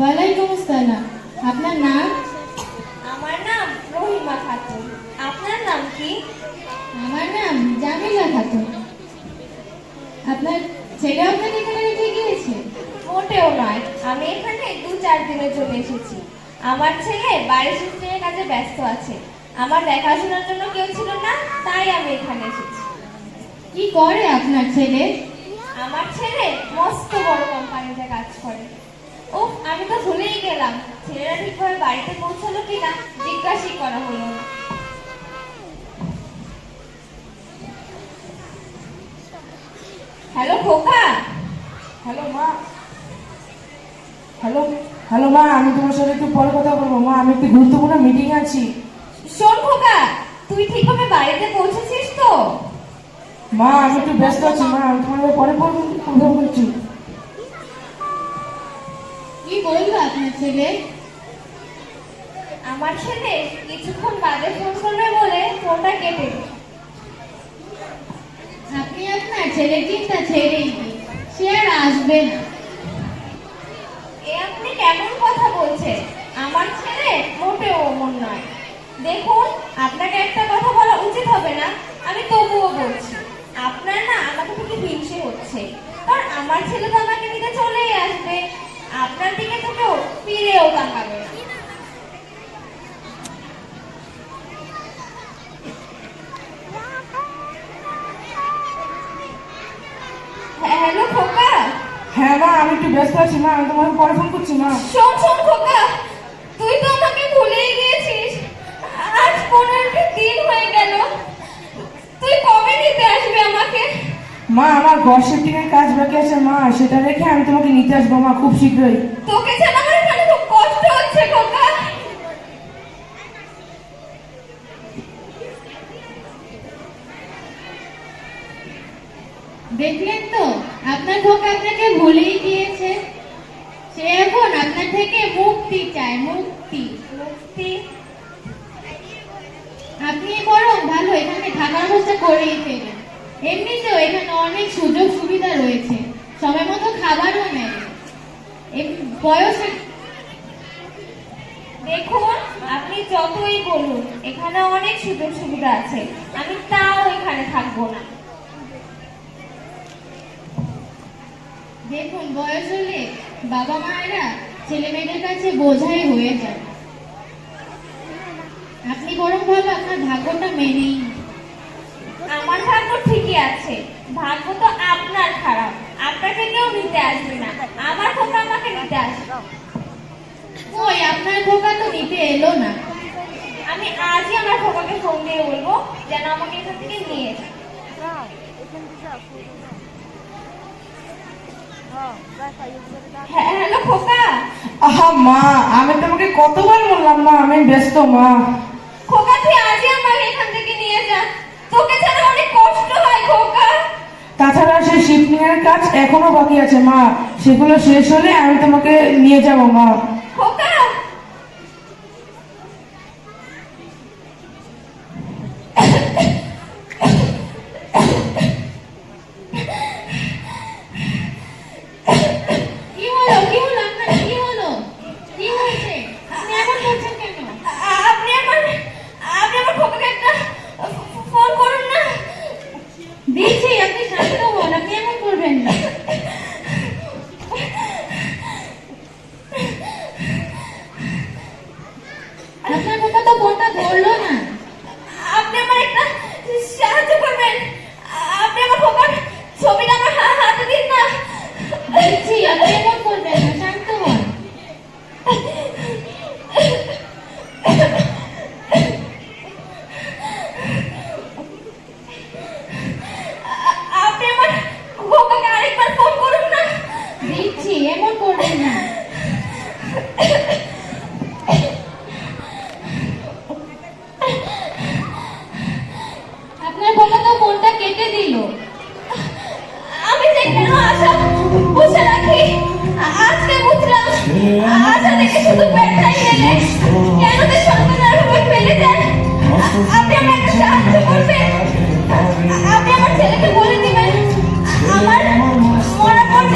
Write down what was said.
ওয়ালাইকুম আসসালাম। আপনার নাম? আমার নাম রহিমা খাতুন। আপনার নাম কি? আমার নাম জামিলা খাতুন। আপনার ছেলে আপনাকে এখানে রেখে গিয়েছে? মোটেও নয়। আমি এখানে দু চার দিনের জন্য এসেছি। আমার ছেলে বাড়ি সূত্রের কাজে ব্যস্ত আছে। আমার দেখাশোনার জন্য কেউ ছিল না তাই আমি এখানে এসেছি। কি করে আপনার ছেলে? আমার ছেলে মস্ত বড় কোম্পানিতে কাজ আমি তো ভুলেই গেলাম। ছেলেরা ঠিকভাবে বাড়িতে পৌঁছালো কিনা জিজ্ঞাসাই করা হলো। না হ্যালো খোকা? হ্যালো মা। হ্যালো হ্যালো মা আমি তোমার সাথে একটু পরে কথা বলব। মা আমি একটু গুরুত্বপূর্ণ মিটিং আছি। শোন খোকা তুই ঠিকভাবে বাড়িতে পৌঁছেছিস তো? মা আমি একটু ব্যস্ত আছি মা আমি তোমার পরে বলব কথা আপনার ছেলে? আমার ছেলে কিছুক্ষণ বাদে ফোন করবে বলে ফোনটা কেটে আপনি আপনার ছেলের চিন্তা ছেড়েই দিন। সে আর আসবে না। এ আপনি কেমন কথা বলছেন? আমার ছেলে মোটেও অমন নয়। দেখুন আপনাকে একটা কথা বলা উচিত হবে না আমি তবুও বলছি আপনার না আমাকে থেকে হিংসে হচ্ছে কারণ আমার ছেলে তো আমাকে নিতে চলেই আসবে আপনার দিকে তো কেউ ফিরেও তাকাবে না হ্যাঁ হ্যালো খোকা। হ্যাঁ মা আমি একটু ব্যস্ত আছি মা আমি তোমাকে পরে ফোন করছি মা। শোন শোন খোকা তুই তো আমাকে ভুলেই গিয়েছিস। আজ পনেরোটা দিন হয়ে গেল। তুই কবে নিতে আসবি আমাকে? মা আমার ঘর শিফটিং এর কাজ বাকি আছে মা সেটা রেখে আমি তোমাকে নিতে আসব মা খুব শীঘ্রই। তোকে ছাড়া আমার এখানে খুব কষ্ট হচ্ছে খোকা দেখলেন তো, আপনার খোকা আপনাকে ভুলেই গিয়েছে। সে এখন আপনার থেকে মুক্তি চায়, মুক্তি মুক্তি। আপনি বরং ভালো, এখানে থাকার ব্যবস্থা করেই ফেলেন। এমনিতেও এখানে অনেক সুযোগ সুবিধা রয়েছে, সময় মতো খাবারও নেয় বয়সে দেখুন, আপনি যতই বলুন, এখানে অনেক সুযোগ সুবিধা আছে। আমি তাও এখানে থাকব না দেখুন বয়স হলে বাবা মায়েরা ছেলে মেয়েদের কাছে বোঝাই হয়ে যায়। আপনি বরং ভালো আপনার ভাগ্যটা মেনেই আমার ভাগ্য ঠিকই আছে। ভাগ্য তো আপনার খারাপ। আপনাকে কেউ নিতে আসবে না। আমার খোকা আমাকে নিতে আসবে। ওই আপনার খোকা তো নিতে এলো না। আমি আজই আমার খোকাকে ফোন দিয়ে বলব যেন আমাকে এখান থেকে নিয়ে যায়। হ্যাঁ হ্যালো খোকা আহা মা আমি তোমাকে কতবার বললাম মা আমি ব্যস্ত মা। খোকা তুই আজই আমাকে এখান থেকে নিয়ে যা। তোকে ছাড়া অনেক কষ্ট হয় খোকা। তাছাড়া সেই শিফটিং এর কাজ এখনও বাকি আছে মা। সেগুলো শেষ হলে আমি তোমাকে নিয়ে যাব মা খোকা কি হলো কি হলো আপনার কি হলো কি হয়েছে আপনি এমন করছেন কেন আ- আপনি আমার আপনি আমার খোকাকে একটা ফোন করুন না দিচ্ছি আপনি শান্ত হন আপনি এমন করবেন না আপনার খোকা তো ফোনটা ধরলো না। আপনি আমার একটা সাহায্য থেকে